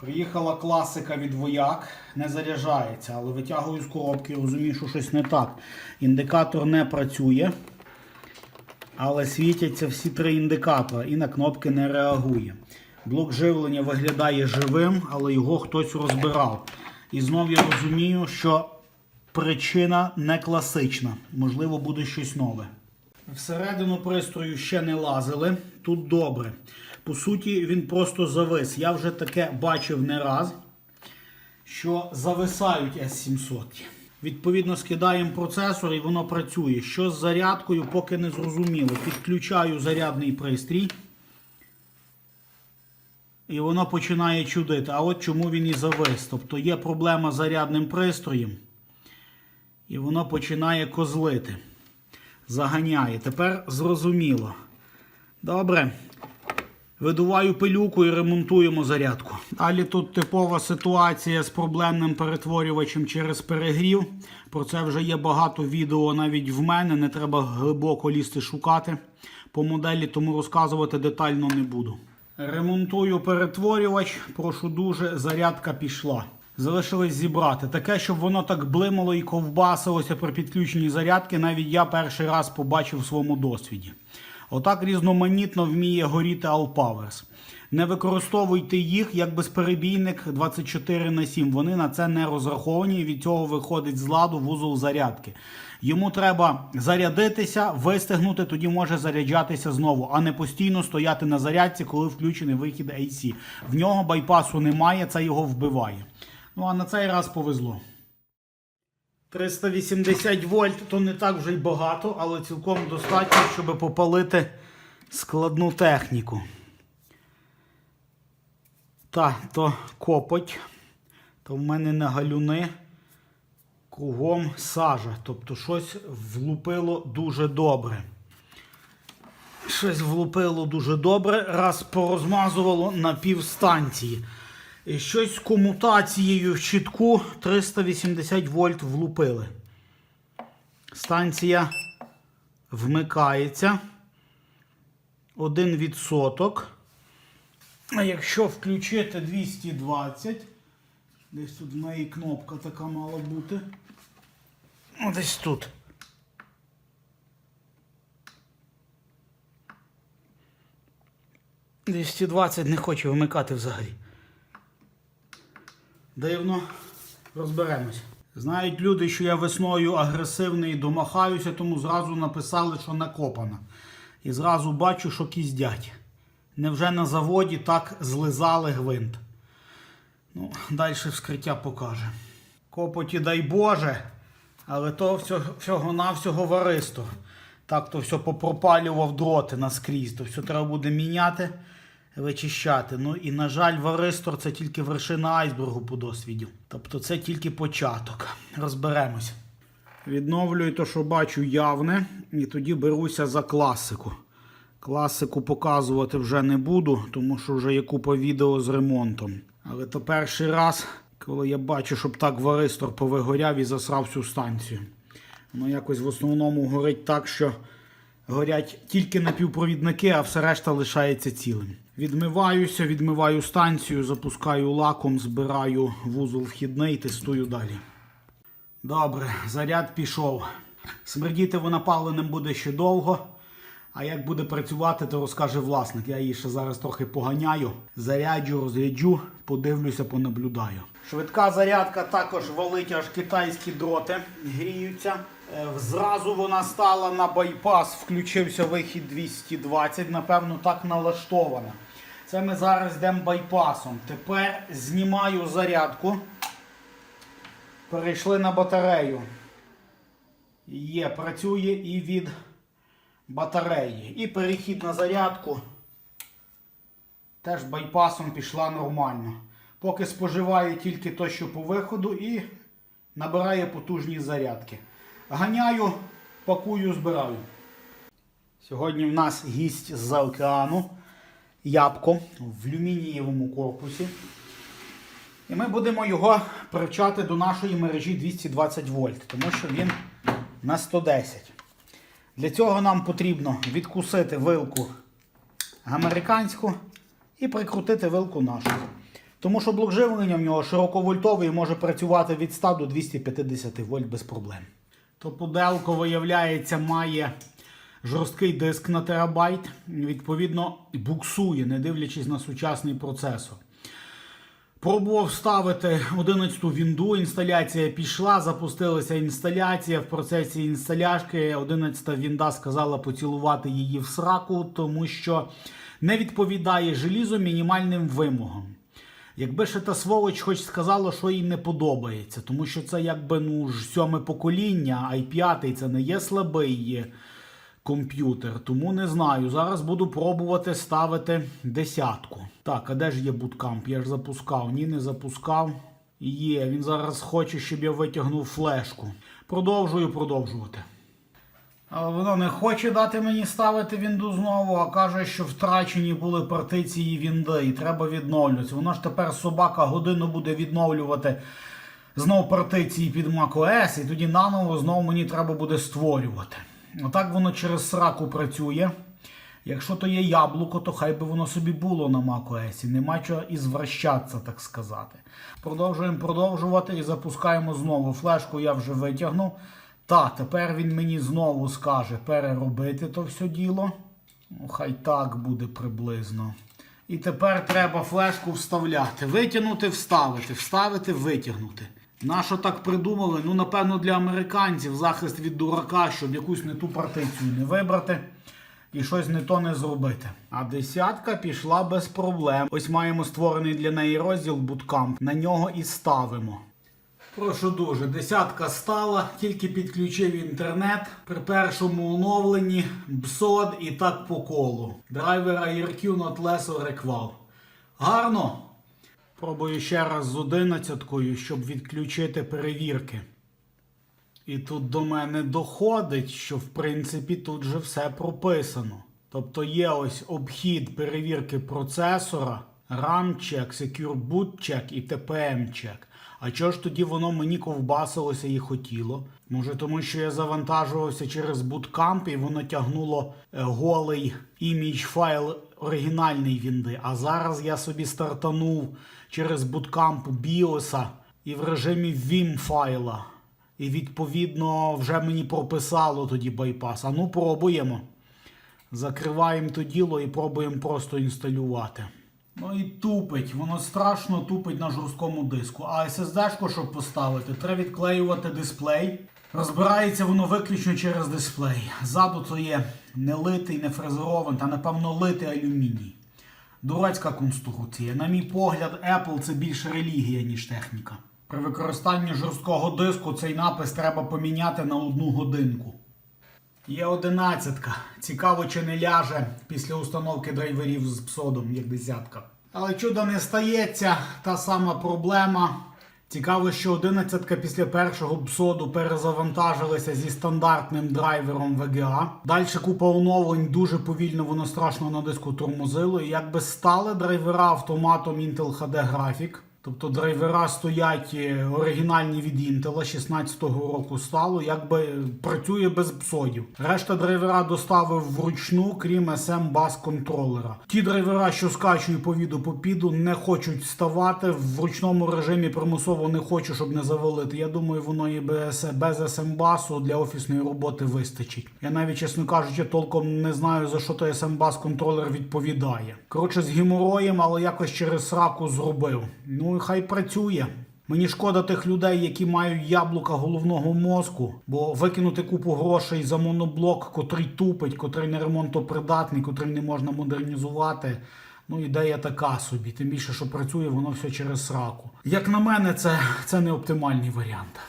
Приїхала класика від вояк, не заряджається, але витягую з коробки, розумію, що щось не так. Індикатор не працює, але світяться всі три індикатора і на кнопки не реагує. Блок живлення виглядає живим, але його хтось розбирав. І знов я розумію, що причина не класична. Можливо, буде щось нове. Всередину пристрою ще не лазили. Тут добре. По суті, він просто завис. Я вже таке бачив не раз, що зависають S700. Відповідно, скидаємо процесор і воно працює. Що з зарядкою, поки не зрозуміло. Підключаю зарядний пристрій. І воно починає чудити. А от чому він і завис. Тобто є проблема з зарядним пристроєм. І воно починає козлити. Заганяє. Тепер зрозуміло. Добре. Видуваю пилюку і ремонтуємо зарядку. Далі тут типова ситуація з проблемним перетворювачем через перегрів. Про це вже є багато відео навіть в мене. Не треба глибоко лізти шукати по моделі, тому розказувати детально не буду. Ремонтую перетворювач. Прошу дуже, зарядка пішла. Залишилось зібрати. Таке, щоб воно так блимало і ковбасилося при підключенні зарядки, навіть я перший раз побачив в своєму досвіді. Отак різноманітно вміє горіти Powers. Не використовуйте їх як безперебійник 24 на 7. Вони на це не розраховані і від цього виходить з ладу вузол зарядки. Йому треба зарядитися, вистигнути, тоді може заряджатися знову, а не постійно стояти на зарядці, коли включений вихід AC. В нього байпасу немає, це його вбиває. Ну а на цей раз повезло. 380 вольт то не так вже й багато, але цілком достатньо, щоб попалити складну техніку. Та, то копоть, то в мене не галюни, кругом сажа. Тобто щось влупило дуже добре. Щось влупило дуже добре, раз порозмазувало на півстанції. І Щось з комутацією в щитку 380 вольт влупили. Станція вмикається. 1%. А якщо включити 220, десь тут в неї кнопка така мала бути. Десь тут. «220» не хоче вмикати взагалі. Дивно, розберемось. Знають люди, що я весною агресивний домахаюся, тому зразу написали, що накопана. І зразу бачу, що кіздять. Невже на заводі так злизали гвинт? Ну, далі вскриття покаже. Копоті, дай Боже, але то всього-навсього варисто. Так то все попропалював дроти наскрізь, то все треба буде міняти, вичищати. Ну і, на жаль, варистор це тільки вершина айсбергу по досвіду. Тобто це тільки початок. Розберемось. Відновлюю те, що бачу явне, і тоді беруся за класику. Класику показувати вже не буду, тому що вже є купа відео з ремонтом. Але то перший раз, коли я бачу, щоб так варистор повигоряв і засрав всю станцію. Воно якось в основному горить так, що горять тільки напівпровідники, а все решта лишається цілим. Відмиваюся, відмиваю станцію, запускаю лаком, збираю вузол вхідний, тестую далі. Добре, заряд пішов. Смердіти вона паленим буде ще довго. А як буде працювати, то розкаже власник. Я її ще зараз трохи поганяю, заряджу, розряджу, подивлюся, понаблюдаю. Швидка зарядка також валить аж китайські дроти, гріються. Е, Зразу вона стала на байпас, включився вихід 220, напевно, так налаштована. Це ми зараз йдемо байпасом. Тепер знімаю зарядку. Перейшли на батарею. Є, працює і від батареї. І перехід на зарядку теж байпасом пішла нормально. Поки споживає тільки то, що по виходу, і набирає потужні зарядки. Ганяю, пакую, збираю. Сьогодні в нас гість з-за океану. Ябко в люмінієвому корпусі. І ми будемо його привчати до нашої мережі 220 вольт, тому що він на 110. Для цього нам потрібно відкусити вилку американську і прикрутити вилку нашу. Тому що блок живлення в нього широковольтовий і може працювати від 100 до 250 вольт без проблем. То пуделко, виявляється, має жорсткий диск на терабайт, відповідно, буксує, не дивлячись на сучасний процесор. Пробував вставити 11 вінду, інсталяція пішла, запустилася інсталяція. В процесі інсталяшки 11 вінда сказала поцілувати її в сраку, тому що не відповідає желізу мінімальним вимогам. Якби ще та сволоч хоч сказала, що їй не подобається, тому що це якби ну ж сьоме покоління, i5 це не є слабий комп'ютер, тому не знаю. Зараз буду пробувати ставити десятку. Так, а де ж є буткамп? Я ж запускав. Ні, не запускав. Є, він зараз хоче, щоб я витягнув флешку. Продовжую продовжувати. Але воно не хоче дати мені ставити вінду знову, а каже, що втрачені були партиції вінди і треба відновлюватися. Воно ж тепер собака годину буде відновлювати знов партиції під macOS, і тоді наново знову мені треба буде створювати. Отак воно через сраку працює. Якщо то є яблуко, то хай би воно собі було на macOS. Нема чого і звращатися, так сказати. Продовжуємо продовжувати і запускаємо знову. Флешку я вже витягнув. Та, тепер він мені знову скаже переробити то все діло. Ну, хай так буде приблизно. І тепер треба флешку вставляти. Витягнути, вставити, вставити, витягнути. Нащо так придумали? Ну, напевно, для американців захист від дурака, щоб якусь не ту партицію не вибрати і щось не то не зробити. А десятка пішла без проблем. Ось маємо створений для неї розділ Bootcamp. На нього і ставимо. Прошу дуже, десятка стала, тільки підключив інтернет. При першому оновленні BSOD і так по колу. Драйвер IRQ not less or equal. Гарно. Пробую ще раз з одинадцяткою, щоб відключити перевірки. І тут до мене доходить, що в принципі тут же все прописано. Тобто є ось обхід перевірки процесора, RAM-чек, Secure Boot Check і TPM-чек. А чого ж тоді воно мені ковбасилося і хотіло? Може, тому що я завантажувався через Bootcamp і воно тягнуло е, голий імідж файл оригінальний вінди. А зараз я собі стартанув через Bootcamp BIOS і в режимі Vim файла. І відповідно вже мені прописало тоді байпас. А ну пробуємо. Закриваємо то діло і пробуємо просто інсталювати. Ну і тупить, воно страшно тупить на жорсткому диску. А SSD, щоб поставити, треба відклеювати дисплей. Розбирається воно виключно через дисплей. Ззаду то є не литий, не фрезерований, та напевно литий алюміній. Дурацька конструкція. На мій погляд, Apple це більше релігія, ніж техніка. При використанні жорсткого диску цей напис треба поміняти на одну годинку. Є одинадцятка. Цікаво, чи не ляже після установки драйверів з псодом, як десятка. Але чудо не стається, та сама проблема. Цікаво, що одинадцятка після першого псоду перезавантажилася зі стандартним драйвером VGA. Далі купа оновлень, дуже повільно воно страшно на диску тормозило. І якби стали драйвера автоматом Intel HD Graphic. Тобто драйвера стоять е, оригінальні від Intel 16-го року стало, якби працює без псодів. Решта драйвера доставив вручну, крім SM бас контролера. Ті драйвера, що скачую по віду по піду, не хочуть ставати в ручному режимі. Примусово не хочу, щоб не завалити. Я думаю, воно і без, без SM басу для офісної роботи вистачить. Я навіть, чесно кажучи, толком не знаю за що той SM бас контролер відповідає. Коротше, з геморроєм, але якось через сраку зробив. Ну хай працює. Мені шкода тих людей, які мають яблука головного мозку, бо викинути купу грошей за моноблок, котрий тупить, котрий не ремонтопридатний, котрий не можна модернізувати. Ну, ідея така собі. Тим більше, що працює воно все через сраку. Як на мене, це, це не оптимальний варіант.